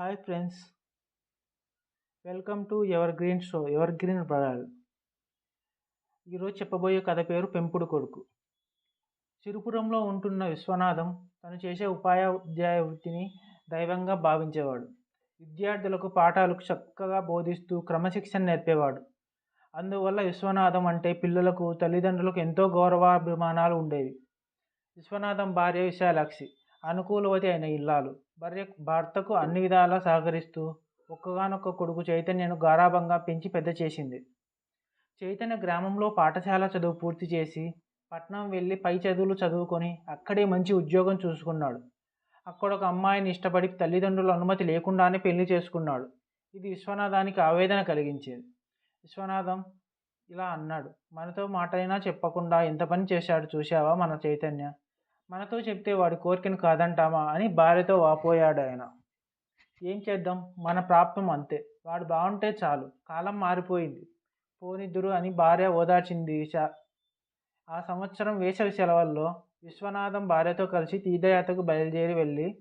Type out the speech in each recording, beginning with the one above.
Hi friends welcome to evergreen show evergreen brother ఈరోజు చెప్పబోయే కథ పేరు పెంపుడు కొడుకు. చిరుపురంలో ఉంటున్న విశ్వనాథం తను చేసే ఉపాధ్యాయ వృత్తిని దైవంగా భావించేవాడు. విద్యార్థులకు పాఠాలు చక్కగా బోధిస్తూ క్రమశిక్షణ నేర్పేవాడు. అందువల్ల విశ్వనాథం అంటే పిల్లలకు తల్లిదండ్రులకు ఎంతో గౌరవాభిమానాలు ఉండేవి. విశ్వనాథం భార్య విశాలాక్షి. అనుకూలవతి అయిన ఇల్లాలు. భార్య భర్తకు అన్ని విధాలా సహకరిస్తూ ఒక్కగానొక్క కొడుకు చైతన్యను గారాభంగా పెంచి పెద్ద చేసింది. చైతన్య గ్రామంలో పాఠశాల చదువు పూర్తి చేసి పట్నం వెళ్ళి పై చదువులు చదువుకొని అక్కడే మంచి ఉద్యోగం చూసుకున్నాడు. అక్కడ ఒక అమ్మాయిని ఇష్టపడి తల్లిదండ్రుల అనుమతి లేకుండానే పెళ్ళి చేసుకున్నాడు. ఇది విశ్వనాథానికి ఆవేదన కలిగించేది. విశ్వనాథం ఇలా అన్నాడు. మనతో మాటైనా చెప్పకుండా ఎంత పని చేశాడు చూశావా మన చైతన్య? మనతో చెప్తే వాడి కోరికను కాదంటామా అని భార్యతో వాపోయాడు ఆయన. ఏం చేద్దాం? మన ప్రాప్తం అంతే. వాడు బాగుంటే చాలు. కాలం మారిపోయింది. పోనిద్దురు అని భార్య ఓదార్చింది శా- ఆ సంవత్సరం వేసవి సెలవుల్లో విశ్వనాథం భార్యతో కలిసి తీర్థయాత్రకు బయలుదేరి వెళ్ళి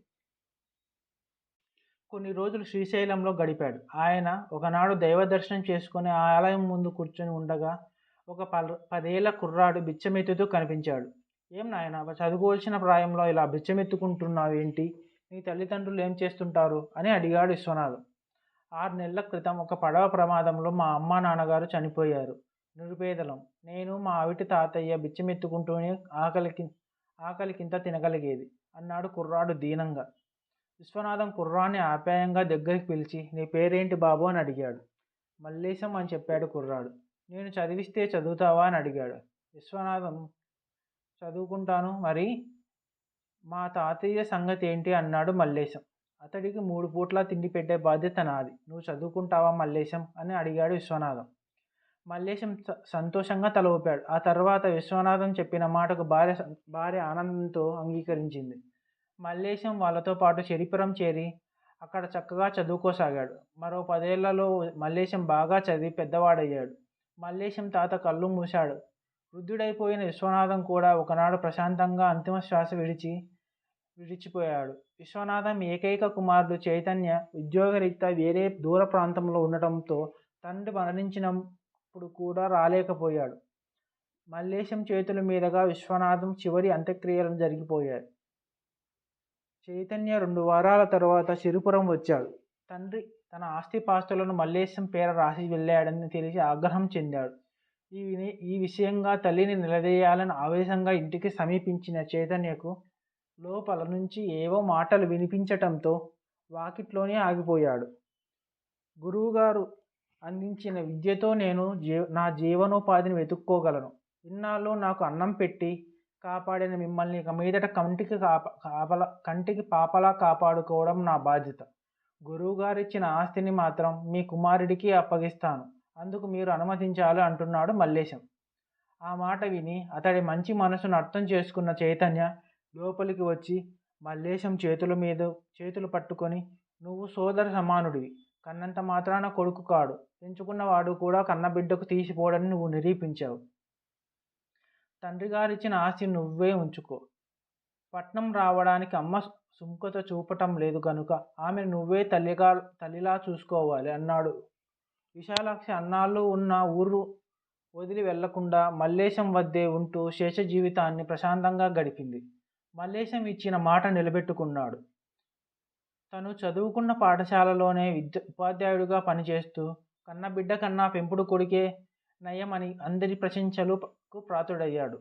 కొన్ని రోజులు శ్రీశైలంలో గడిపాడు. ఆయన ఒకనాడు దైవ దర్శనం చేసుకుని ఆ ఆలయం ముందు కూర్చొని ఉండగా ఒక పదేళ్ళ కుర్రాడు బిచ్చమెత్తుతూ కనిపించాడు. ఏం నాయన? చదువుకోవాల్సిన ప్రాయంలో ఇలా బిచ్చమెత్తుకుంటున్నావు ఏంటి? నీ తల్లిదండ్రులు ఏం చేస్తుంటారు? అని అడిగాడు విశ్వనాథ్. ఆరు నెలల క్రితం ఒక పడవ ప్రమాదంలో మా అమ్మ నాన్నగారు చనిపోయారు. నిరుపేదలం. నేను మా ఆవిటి తాతయ్య బిచ్చమెత్తుకుంటూనే ఆకలికి ఆకలికింత తినగలిగేది అన్నాడు కుర్రాడు దీనంగా. విశ్వనాథం కుర్రాన్ని ఆప్యాయంగా దగ్గరికి పిలిచి నీ పేరేంటి బాబు అని అడిగాడు. మల్లేశం అని చెప్పాడు కుర్రాడు. నేను చదివిస్తే చదువుతావా అని అడిగాడు. విశ్వనాథం చదువుకుంటాను. మరి మా తాతయ్య సంగతి ఏంటి? అన్నాడు మల్లేశం. అతడికి మూడు పూట్ల తిండి పెట్టే బాధ్యత నాది. నువ్వు చదువుకుంటావా మల్లేశం? అని అడిగాడు విశ్వనాథం. మల్లేశం స- సంతోషంగా తల ఊపాడు. ఆ తర్వాత విశ్వనాథం చెప్పిన మాటకు భార్య భార్య ఆనందంతో అంగీకరించింది. మల్లేశం వాళ్ళతో పాటు చెరిపురం చేరి అక్కడ చక్కగా చదువుకోసాగాడు. మరో పదేళ్ళలో మల్లేశం బాగా చదివి పెద్దవాడయ్యాడు. మల్లేశం తాత కళ్ళు మూశాడు. వృద్ధుడైపోయిన విశ్వనాథం కూడా ఒకనాడు ప్రశాంతంగా అంతిమ శ్వాస విడిచి విడిచిపోయాడు. విశ్వనాథం ఏకైక కుమారుడు చైతన్య ఉద్యోగరీత్యా వేరే దూర ప్రాంతంలో ఉండటంతో తండ్రి మరణించినప్పుడు కూడా రాలేకపోయాడు. మల్లేశం చేతుల మీదుగా విశ్వనాథం చివరి అంత్యక్రియలు జరిగిపోయాయి. చైతన్య రెండు వారాల తరువాత సిరిపురం వచ్చాడు. తండ్రి తన ఆస్తిపాస్తులను మల్లేశం పేర రాసి వెళ్ళాడని తెలిసి ఆగ్రహం చెందాడు. ఈ విని- ఈ విషయంగా తల్లిని నిలదీయాలని ఆవేశంగా ఇంటికి సమీపించిన చైతన్యకు లోపల నుంచి ఏవో మాటలు వినిపించటంతో వాకిట్లోనే ఆగిపోయాడు. గురువుగారు అందించిన విద్యతో నేను జీ నా జీవనోపాధిని వెతుక్కోగలను. ఇన్నాళ్ళు నాకు అన్నం పెట్టి కాపాడిన మిమ్మల్ని ఇక మీదట కంటికి కాప కాపల కంటికి పాపలా కాపాడుకోవడం నా బాధ్యత. గురువుగారిచ్చిన ఆస్తిని మాత్రం మీ కుమారుడికి అప్పగిస్తాను. అందుకు మీరు అనుమతించాలి అంటున్నాడు మల్లేశం. ఆ మాట విని అతడి మంచి మనసును అర్థం చేసుకున్న చైతన్య లోపలికి వచ్చి మల్లేశం చేతుల మీద చేతులు పట్టుకొని నువ్వు సోదర సమానుడివి. కన్నంత మాత్రాన కొడుకు కాడు. పెంచుకున్నవాడు కూడా కన్నబిడ్డకు తీసిపోడని నువ్వు నిరూపించావు. తండ్రి గారిచ్చిన ఆస్తి నువ్వే ఉంచుకో. పట్నం రావడానికి అమ్మ సుముఖత చూపటం లేదు కనుక ఆమె నువ్వే తల్లిగా తల్లిలా చూసుకోవాలి అన్నాడు విశాలాక్షి అన్నాళ్ళు ఉన్న ఊరు వదిలి వెళ్ళకుండా మల్లేశం వద్దే ఉంటూ శేష జీవితాన్ని ప్రశాంతంగా గడిపింది. మల్లేశం ఇచ్చిన మాట నిలబెట్టుకున్నాడు. తను చదువుకున్న పాఠశాలలోనే విద్య ఉపాధ్యాయుడిగా పనిచేస్తూ కన్న బిడ్డ కన్నా పెంపుడు కొడుకే నయమని అందరి ప్రశంసలకు ప్రాతుడయ్యాడు.